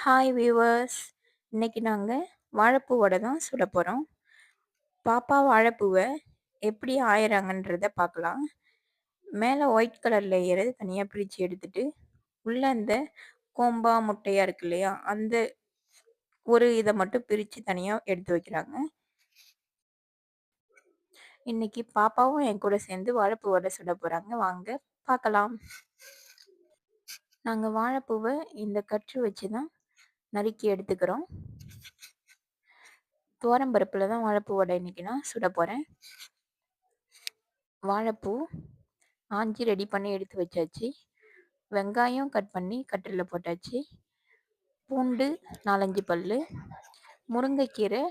Hi viewers இன்றைக்கி நாங்கள் வாழைப்பூவோட தான் சொல்ல போகிறோம் பாப்பா வாழைப்பூவை எப்படி ஆயிறாங்கன்றத பார்க்கலாம் மேலே ஒயிட் கலர் லேயரை தனியாக பிரித்து எடுத்துட்டு உள்ளே அந்த கோம்பா முட்டையாக இருக்கு இல்லையா அந்த ஒரு இதை மட்டும் பிரித்து தனியாக எடுத்து வைக்கிறாங்க. இன்னைக்கு பாப்பாவும் என் கூட சேர்ந்து வாழைப்பூ வடை சுட போகிறாங்க வாங்க பார்க்கலாம் நாங்கள் வாழைப்பூவை இந்த கற்று வச்சு தான் நறுக்கி எடுத்துக்கிறோம். துவரம்பருப்பில் தான் வாழைப்பூ வடை இன்னைக்கு நான் சுட போகிறேன் வாழைப்பூ ஆஞ்சி ரெடி பண்ணி எடுத்து வச்சாச்சு. வெங்காயம் கட் பண்ணி கட்டில் போட்டாச்சு. பூண்டு நாலஞ்சு பல் முருங்கைக்கீரை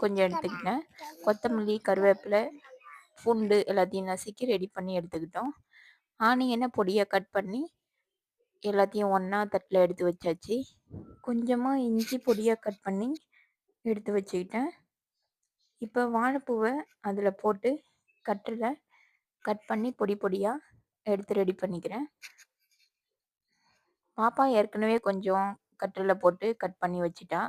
கொஞ்சம் எடுத்துக்கிட்டேன். கொத்தமல்லி கருவேப்பிலை பூண்டு எல்லாத்தையும் நசுக்கி ரெடி பண்ணி எடுத்துக்கிட்டோம். ஆனியனை பொடியாக கட் பண்ணி எல்லாத்தையும் ஒன்றா தட்டில் எடுத்து வச்சாச்சு. கொஞ்சமாக இஞ்சி பொடியாக கட் பண்ணி எடுத்து வச்சுக்கிட்டேன். இப்போ வாழைப்பூவை அதில் போட்டு கட்டில் கட் பண்ணி பொடி பொடியாக எடுத்து ரெடி பண்ணிக்கிறேன். பாப்பா ஏற்கனவே கொஞ்சம் கட்டில் போட்டு கட் பண்ணி வச்சுட்டா.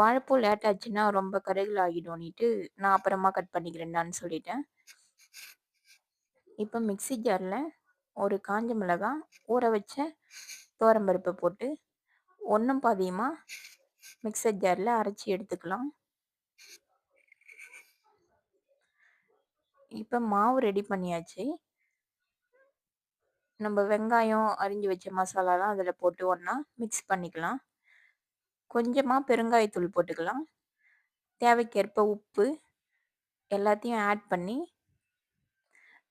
வாழைப்பூ லேட் ஆச்சுன்னா ரொம்ப கரைகள் ஆகிடும்னிட்டு நான் அப்புறமா கட் பண்ணிக்கிறேன்டான்னு சொல்லிட்டேன். இப்போ மிக்சி ஜாரில் ஒரு காஞ்ச மிளகாய் ஊற வச்ச தோரம்பருப்பை போட்டு ஒன்றும் பாதியமாக மிக்சர் ஜாரில் அரைச்சி எடுத்துக்கலாம். இப்போ மாவு ரெடி பண்ணியாச்சு. நம்ம வெங்காயம் அரிஞ்சு வச்ச மசாலாலாம் அதில் போட்டு ஒன்றா மிக்ஸ் பண்ணிக்கலாம். கொஞ்சமாக பெருங்காயத்தூள் போட்டுக்கலாம். தேவைக்கேற்ப உப்பு எல்லாத்தையும் ஆட் பண்ணி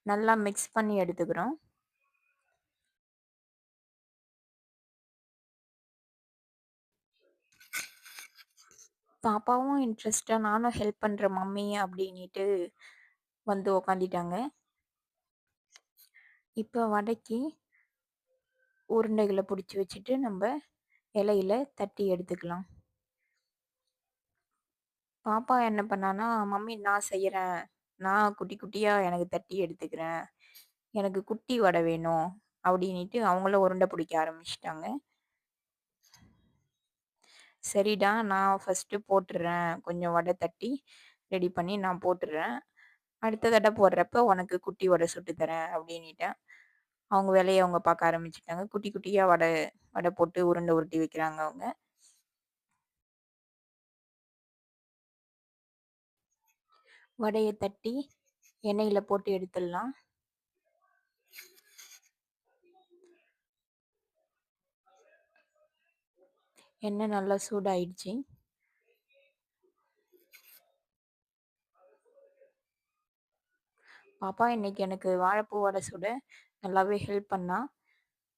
நல்லா மிக்ஸ் பண்ணி எடுத்துக்கிறோம். பாப்பாவும் இன்ட்ரெஸ்ட்டாக நானும் ஹெல்ப் பண்ணுறேன் மம்மி அப்படின்ட்டு வந்து உக்காந்துட்டாங்க. இப்போ வடைக்கு உருண்டைகளை பிடிச்சி வச்சுட்டு நம்ம இலையில தட்டி எடுத்துக்கலாம். பாப்பா என்ன பண்ணான்னா மம்மி நான் செய்கிறேன் நான் குட்டி குட்டியாக எனக்கு தட்டி எடுத்துக்கிறேன். எனக்கு குட்டி வடை வேணும். அப்படின்ட்டு அவங்கள உருண்டை பிடிக்க ஆரம்பிச்சிட்டாங்க. சரிடா நான் ஃபஸ்ட்டு போட்டுடுறேன் கொஞ்சம் வடை தட்டி ரெடி பண்ணி நான் போட்டுடுறேன் அடுத்த தடவை போடுறப்ப உனக்கு குட்டி வடை சுட்டு தரேன் அப்படின்னுட்டேன். அவங்க வேலையை அவங்க பார்க்க ஆரம்பிச்சிட்டாங்க. குட்டி குட்டியாக வடை வடை போட்டு உருண்டை உருட்டி வைக்கிறாங்க அவங்க. வடையை தட்டி எண்ணெயில் போட்டு எடுத்துடலாம். எண்ணெய் நல்லா சூடாயிடுச்சு? பாப்பா இன்னைக்கு எனக்கு வாழைப்பூ வடை சுட நல்லாவே ஹெல்ப் பண்ணா.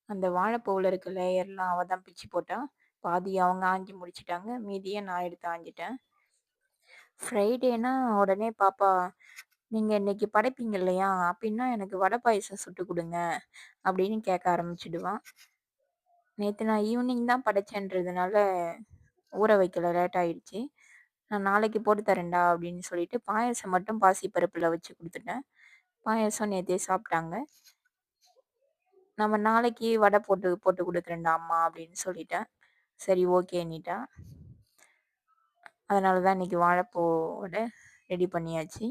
அந்த வாழைப்பூவில் இருக்க லேயர்லாம் அவள் தான் பிச்சு போட்டா. பாதி அவங்க ஆஞ்சி முடிச்சிட்டாங்க. மீதியை நான் எடுத்து ஆஞ்சிட்டேன். ஃப்ரைடேனா உடனே பாப்பா நீங்கள் இன்னைக்கு படைப்பீங்க இல்லையா? அப்படின்னா எனக்கு வடை பாயசம் சுட்டு கொடுங்க. அப்படின்னு கேட்க ஆரம்பிச்சிடுவான் நேற்று நான் ஈவினிங் தான் படைச்சேன்றதுனால ஊற வைக்கல லேட் ஆயிடுச்சு. நான் நாளைக்கு போட்டு தரேன்டா அப்படின்னு சொல்லிட்டு பாயசம் மட்டும் பாசி பருப்பில் வச்சு கொடுத்துட்டேன். பாயசம் நேற்றே சாப்பிட்டாங்க. நம்ம நாளைக்கு வடை போட்டு போட்டு கொடுக்குறேன்டா அம்மா அப்படின்னு சொல்லிட்டேன். சரி ஓகேன்னிட்டா அதனால தான் இன்னைக்கு வாழைப்பூவோட ரெடி பண்ணியாச்சு.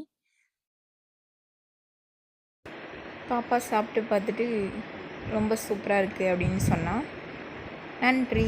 பாப்பா சாப்பிட்டு பார்த்துட்டு ரொம்ப சூப்பராக இருக்குது அப்படின்னு சொன்னான் நன்றி